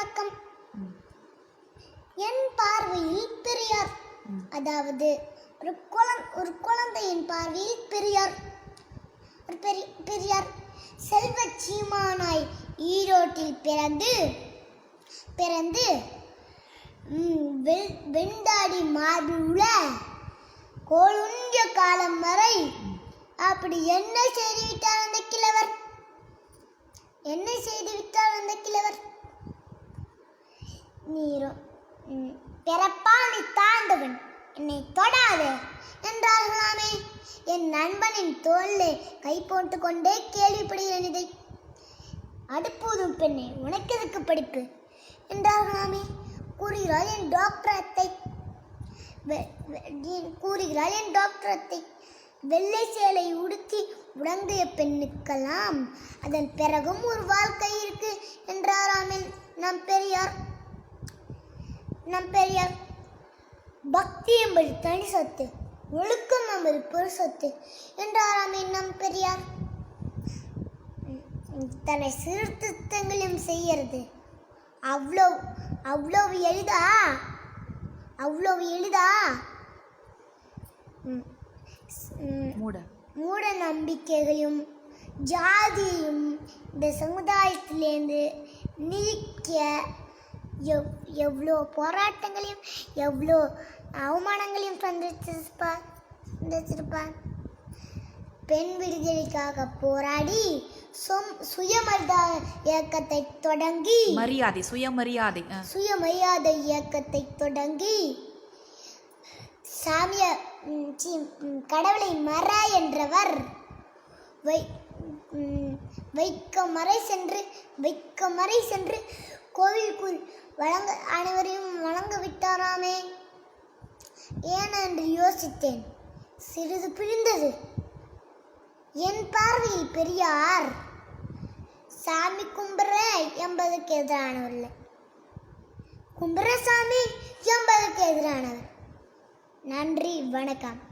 வணக்கம். என் பார்வையில் பெரியார். அதாவது ஒரு குழந் ஒரு குழந்தையின் பார்வையில் பெரியார். ஒரு பெரிய பெரியார். செல்வ சீமானாய் ஈரோட்டில் பிறந்து பிறந்து வெண்டாடி வெண் உள்ள மார்புள்ள காலம் வரை அப்படி என்ன செய்துவிட்டார் அந்த கிழவர்? என்ன செய்துவிட்டார் அந்த கிழவர்? நீரோ பிறப்பால் நீ தாழ்ந்தவன். என்னை தொடாதே. என்றார்களாமே என் நண்பனின் தோல்லே கை போட்டு கொண்டே கேள்விப்படுகிறேன் இதை. அடுப்பூதும் பெண்ணே உனக்கு எதுக்கு படிப்பு? என்றார்களாமே கூறுகிறாள் என் டாக்டர் அத்தை வெ- வெ- கூறுகிறாள் என் டாக்டர் அத்தை வெள்ளை சேலை உடுத்தி உடந்தைய பெண்ணுக்கெல்லாம் அதன் பிறகும் ஒரு வாழ்க்கை இருக்கு என்றாராமே நம் பெரியார் நம் பெரியார். பக்தி என்பது தனி சொத்து ஒழுக்கம் என்பது பொது சொத்து என்றாராம் என் நம் பெரியார். தன்னை சீர்திருத்தங்களும் செய்யறது. அவ்வளோ அவ்வளவு எளிதா? அவ்வளவு எளிதா? மூட. மூட நம்பிக்கைகளையும் ஜாதியையும் இந்த சமுதாயத்திலேருந்து நீக்க எவ் எவ்வளோ போராட்டங்களையும் எவ்வளோ அவமானங்களையும் சந்திச்சிருப்பார் சந்திச்சிருப்பார் பெண் விடுதலைக்காக போராடி சொம் சுயமரியாதை இயக்கத்தை தொடங்கி மரியாதை சுயமரியாதை. சுயமரியாதை இயக்கத்தை தொடங்கி சாமிய கடவுளை மற என்றவர் வை வைக்க மறை சென்று வைக்க மறை சென்று வழங்க அனைவரையும் வழங்க விட்டாராமே. ஏன் என்று யோசித்தேன். சிறிது பிழிந்தது. என் பார்வையில் பெரியார். சாமி கும்பிட்ற என்பதுக்கு எதிரானவர் இல்லை கும்பிட்ற சாமி என்பதுக்கு எதிரானவர். நன்றி வணக்கம்.